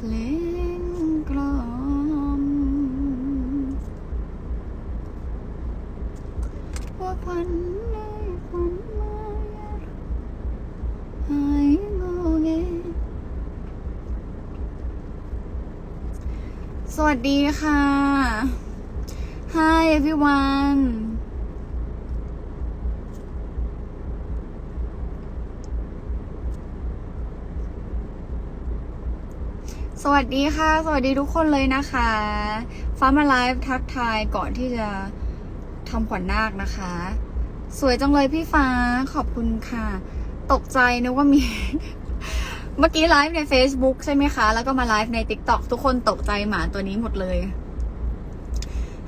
เพลงกลอมว่าพันในฝันมายหายงอแงสวัสดีค่ะ Hi everyone สวัสดีค่ะ สวัสดีทุกคนเลยนะคะฟ้ามาไลฟ์ทักทายก่อนที่จะทำขวัญนาคนะคะ สวยจังเลยพี่ฟ้าขอบคุณค่ะ ตกใจนึกว่ามี เมื่อกี้ไลฟ์ใน Facebook ใช่ไหมคะ แล้วก็มาไลฟ์ใน TikTok ทุกคนตกใจหมาตัวนี้หมดเลย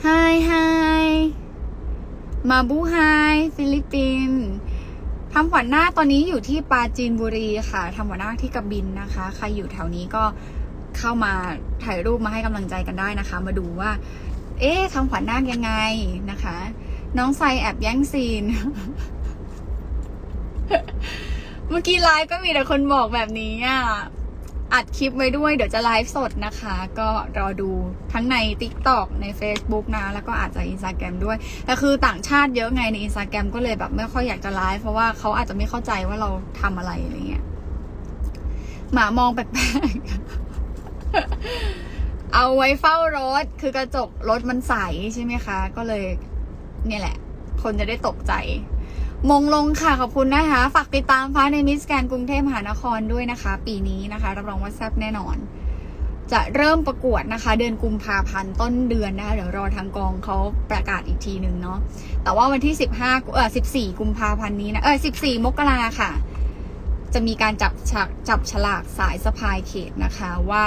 Hi Hi มาบูไฮฟิลิปปินส์ทำขวัญนาคตอนนี้อยู่ที่ปาจีนบุรีค่ะทำขวัญนาคที่กระบินนะคะ ใครอยู่แถวนี้ก็ เข้ามาถ่ายรูปมาให้กำลังใจกันได้นะคะ มาดูว่า เอ๊ะทำขวัญนาคยังไงนะคะ น้องไซแอบแย่งซีน เมื่อกี้ไลฟ์ก็มีแต่คนบอกแบบนี้อะอัดคลิปไว้ด้วยเดี๋ยวจะไลฟ์สดนะคะ ก็รอดูทั้งใน TikTok ใน Facebook นะ แล้วก็อาจจะ Instagram ด้วยแต่คือต่างชาติเยอะไงใน Instagram ก็เลยแบบไม่ค่อยอยากจะไลฟ์เพราะว่าเขาอาจจะไม่เข้าใจว่าเราทำอะไรอะไรเงี้ยหมามองแปลกๆ เอาไว้เฝ้ารถ คือกระจกรถมันใสใช่ไหมคะ ก็เลย เนี่ยแหละ คนจะได้ตกใจ มงลงค่ะ ขอบคุณนะคะ ฝากติดตามฟ้าในมิสแกนกรุงเทพมหานครด้วยนะคะ ปีนี้นะคะ รับรองว่าแซ่บแน่นอน จะเริ่มประกวดนะคะ เดือนกุมภาพันธ์ต้นเดือนนะคะ เดี๋ยวรอทางกองเขาประกาศอีกทีหนึ่งเนาะ แต่ว่าวันที่15เออ14กุมภาพันธ์นี้นะ เออ14มกราค่ะ จะมีการจับฉากจับฉลากสายสะพายเขตนะคะว่า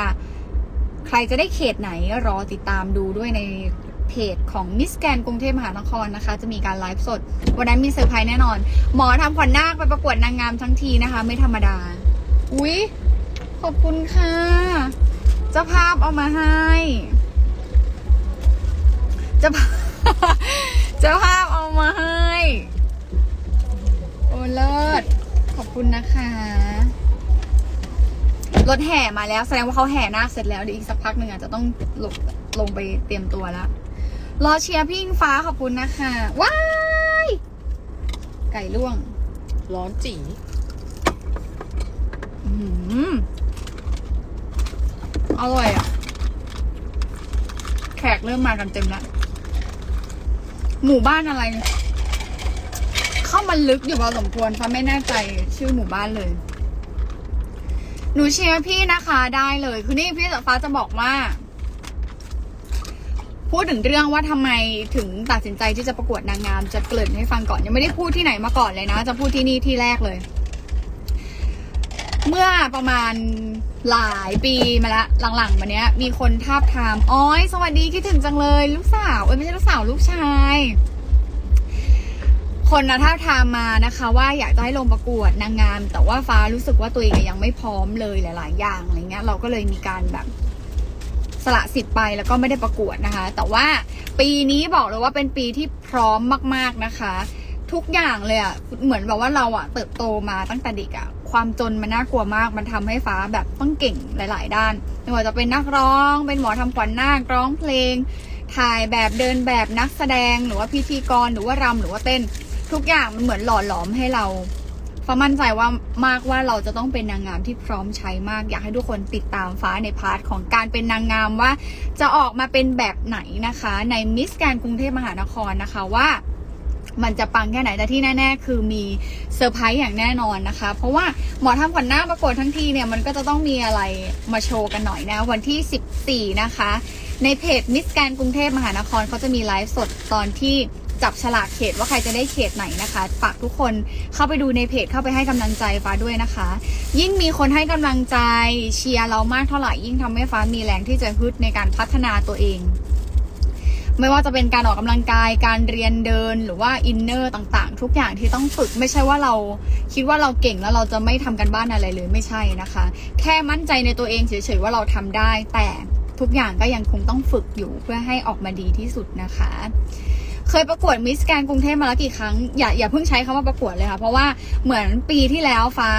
ใครจะได้เขตไหนรอติดตามดูด้วยในเพจของมิสแกนกรุงเทพมหานครนะคะ จะมีการไลฟ์สด วันนั้นมีเซอร์ไพรส์แน่นอน หมอทำขวัญนาคไปประกวดนางงามทั้งทีนะคะ ไม่ธรรมดา อุ๊ย ขอบคุณค่ะ เจ้าภาพเอามาให้เจ้าภาพเจ้าภาพเอามาให้ โอ้เลิศ ขอบคุณนะคะ รถแห่มาแล้ว แสดงว่าเขาแห่นาคเสร็จแล้วเดี๋ยวอีกสักพักหนึ่งอาจจะต้องลงลงไปเตรียมตัวแล้วรอเชียร์พี่อิงฟ้าขอบคุณนะคะว้ายไก่ล่วง ร้อนจีอื้อหืออร่อยอะ แขกเริ่มมากันเต็มแล้วหมู่บ้านอะไร เข้ามาลึกอยู่พอสมควรฟ้าไม่แน่ใจชื่อหมู่บ้านเลย หนูเชียร์พี่นะคะได้เลยคือนี่พี่สฟ้าจะบอกว่า พูดถึงเรื่องว่าทำไมถึงตัดสินใจที่จะประกวดนางงามจะเกริ่นให้ฟังก่อนยังไม่ได้พูดที่ไหนมาก่อนเลยนะ จะพูดที่นี่ที่แรกเลย เมื่อประมาณหลายปีมาละหลังๆมาเนี้ย มีคนทาบทามอ้อยสวัสดีคิดถึงจังเลย ลูกสาวเอ้ยไม่ใช่ลูกสาวลูกชาย คนนะทาทามมานะคะว่าอยากจะให้ลงประกวดนางงาม แต่ว่าฟ้ารู้สึกว่าตัวเองยังไม่พร้อมเลยหลาย ๆ อย่างอะไรเงี้ยเราก็เลยมีการแบบสละสิทธิ์ไปแล้วก็ไม่ได้ประกวดนะคะ แต่ว่าปีนี้บอกเลยว่าเป็นปีที่พร้อมมาก ๆนะคะ ทุกอย่างเลยอะเหมือนแบบว่าเราอะเติบโตมาตั้งแต่เด็กอะความจนมันน่ากลัวมาก มันทำให้ฟ้าแบบต้องเก่งหลาย ๆ ด้านไม่ว่าจะเป็นนักร้อง เป็นหมอทำขวัญนาคร้องเพลง ถ่ายแบบเดินแบบนักแสดงหรือว่าพิธีกรหรือว่ารำหรือว่าเต้น ทุกอย่างมันเหมือนหล่อหลอมให้เราฟ้ามั่นใจว่ามากว่าเราจะต้องเป็นนางงามที่พร้อมใช้มาก อยากให้ทุกคนติดตามฟ้าในพาร์ทของการเป็นนางงามว่า จะออกมาเป็นแบบไหนนะคะ ในมิสแกนกรุงเทพมหานครนะคะว่ามันจะปังแค่ไหนแต่ที่แน่ ๆ คือมีเซอร์ไพรส์อย่างแน่นอนนะคะ เพราะว่าหมอทำขวัญหน้าประกวดทั้งทีเนี่ยมันก็จะต้องมีอะไรมาโชว์กันหน่อยนะ วันที่ 14 นะคะ ในเพจมิสแกนกรุงเทพมหานครเขาจะมีไลฟ์สดตอนที่ จับฉลากเขตว่าใครจะได้เขตไหนนะคะฝากทุกคนเข้าไปดูในเพจเข้าไปให้กำลังใจฟ้าด้วยนะคะ ยิ่งมีคนให้กำลังใจเชียร์เรามากเท่าไหร่ยิ่งทำให้ฟ้ามีแรงที่จะฮึดในการพัฒนาตัวเอง ไม่ว่าจะเป็นการออกกำลังกายการเรียนเดินหรือว่าอินเนอร์ต่างๆ ทุกอย่างที่ต้องฝึกไม่ใช่ว่าเราคิดว่าเราเก่งแล้วเราจะไม่ทำกันบ้านอะไรเลยไม่ใช่นะคะ แค่มั่นใจในตัวเองเฉยๆว่าเราทำได้ แต่ทุกอย่างก็ยังคงต้องฝึกอยู่เพื่อให้ออกมาดีที่สุดนะคะ เคยประกวดมิสแกรนกรุงเทพมาแล้วกี่ครั้งอย่าอย่าเพิ่งใช้คำว่าประกวดเลยค่ะ เพราะว่าเหมือนปีที่แล้วฟ้า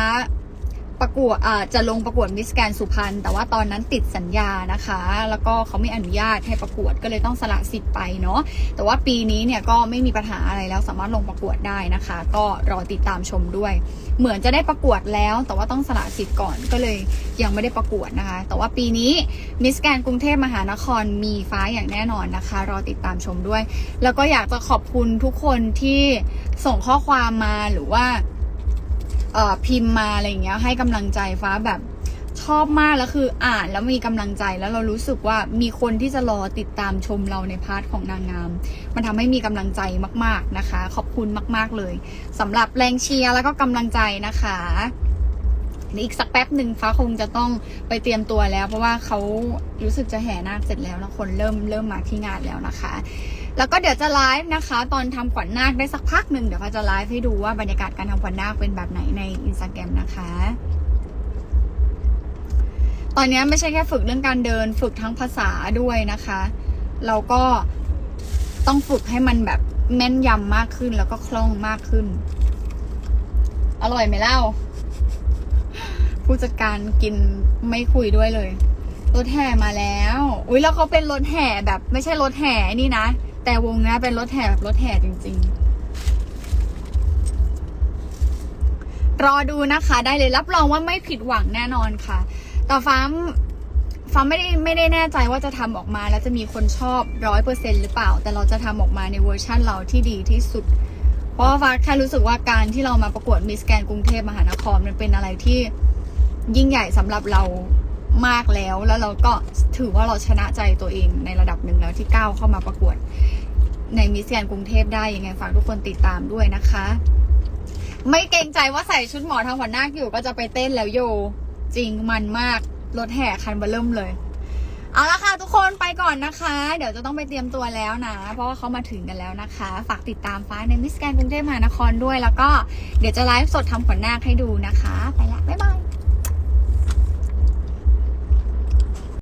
ประกวดจะลงประกวดมิสแกนสุพรรณแต่ว่าตอนนั้นติดสัญญานะคะ แล้วก็เขาไม่อนุญาตให้ประกวดก็เลยต้องสละสิทธิ์ไปเนาะแต่ว่าปีนี้เนี่ยก็ไม่มีปัญหาอะไรแล้วสามารถลงประกวดได้นะคะ ก็รอติดตามชมด้วย เหมือนจะได้ประกวดแล้ว แต่ว่าต้องสละสิทธิ์ก่อนก็เลยยังไม่ได้ประกวดนะคะ แต่ว่าปีนี้มิสแกนกรุงเทพมหานครมีฟ้าอย่างแน่นอนนะคะ รอติดตามชมด้วย แล้วก็อยากจะขอบคุณทุกคนที่ส่งข้อความมาหรือว่า พิมพ์มาอะไรอย่างเงี้ยให้กำลังใจฟ้าแบบชอบมากแล้วคืออ่านแล้วมีกำลังใจแล้วเรารู้สึกว่ามีคนที่จะรอติดตามชมเราในพาร์ทของนางงาม มันทำให้มีกำลังใจมาก ๆนะคะ ขอบคุณมาก ๆเลยสำหรับแรงเชียร์แล้วก็กำลังใจนะคะอีกสักแป๊บหนึ่งฟ้าคงจะต้องไปเตรียมตัวแล้ว เพราะว่าเขารู้สึกจะแห่นาคเสร็จแล้วนะคนเริ่มเริ่มมาที่งานแล้วนะคะ แล้วก็เดี๋ยวจะไลฟ์นะคะ ตอนทำขวัญนาคได้สักพักหนึ่งเดี๋ยวฟ้าจะไลฟ์ให้ดูว่าบรรยากาศการทำขวัญนาคเป็นแบบไหนในอินสตาแกรมนะคะ ตอนนี้ไม่ใช่แค่ฝึกเรื่องการเดิน ฝึกทั้งภาษาด้วยนะคะเราก็ต้องฝึกให้มันแบบแม่นยำมากขึ้นแล้วก็คล่องมากขึ้น อร่อยไหมเล่า ผู้จัดการกินไม่คุยด้วยเลย รถแห่มาแล้ว อุ้ยแล้วเขาเป็นรถแห่แบบ ไม่ใช่รถแห่นี่นะ แต่วงเนี้ยเป็นรถแห่แบบรถแห่จริง ๆ รอดูนะคะ ได้เลยรับรองว่าไม่ผิดหวังแน่นอนค่ะ แต่ฟ้ามฟ้าไม่ได้ไม่ได้แน่ใจว่าจะทำออกมา แล้วจะมีคนชอบร้อยเปอร์เซ็นหรือเปล่า แต่เราจะทำออกมาในเวอร์ชั่นเราที่ดีที่สุด เพราะว่าฟ้าแค่รู้สึกว่าการที่เรามาประกวดมิสแกนกรุงเทพมหานครมันเป็นอะไรที่ยิ่งใหญ่สำหรับเรา มากแล้ว แล้วเราก็ถือว่าเราชนะใจตัวเองในระดับหนึ่งแล้วที่ก้าวเข้ามาประกวด ในมิสแกนกรุงเทพได้ยังไงฝากทุกคนติดตามด้วยนะคะ ไม่เกรงใจว่าใส่ชุดหมอทางหัวหน้าอยู่ก็จะไปเต้นแล้วโย จริงมันมากรถแห่คันเบอร์เริ่มเลยเอาละค่ะทุกคนไปก่อนนะคะ เดี๋ยวจะต้องไปเตรียมตัวแล้วนะ เพราะว่าเขามาถึงกันแล้วนะคะ ฝากติดตามฟ้าในมิสแกนกรุงเทพมหานครด้วย แล้วก็เดี๋ยวจะไลฟ์สดทำขวัญนาให้ดูนะคะ ไปละ บ๊ายบาย